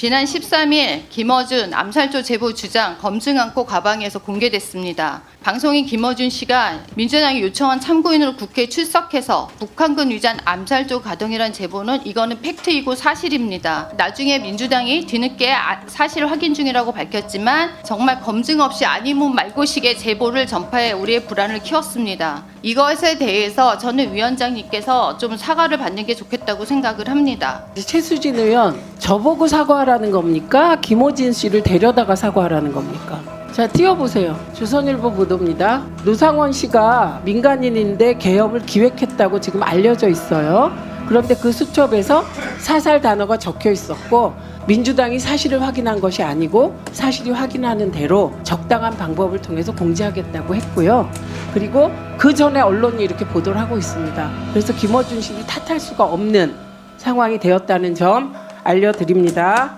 지난 13일 김어준 암살조 제보 주장 검증 않고 가방에서 공개됐습니다. 방송인 김어준 씨가 민주당이 요청한 참고인으로 국회에 출석해서 북한군 위장 암살조 가동이란 제보는 이거는 팩트이고 사실입니다. 나중에 민주당이 뒤늦게 아- 사실 확인 중이라고 밝혔지만 정말 검증 없이 아니면 말고식의 제보를 전파해 우리의 불안을 키웠습니다. 이것에 대해서 저는 위원장님께서 좀 사과를 받는 게 좋겠다고 생각을 합니다. 최수진 의원 저보고 사과하라는 겁니까? 김호진 씨를 데려다가 사과하라는 겁니까? 자 띄워보세요. 조선일보 보도입니다. 노상원 씨가 민간인인데 개업을 기획했다고 지금 알려져 있어요. 그런데 그 수첩에서 사살 단어가 적혀 있었고 민주당이 사실을 확인한 것이 아니고 사실이 확인하는 대로 적당한 방법을 통해서 공지하겠다고 했고요. 그리고 그 전에 언론이 이렇게 보도를 하고 있습니다. 그래서 김어준 씨를 탓할 수가 없는 상황이 되었다는 점 알려드립니다.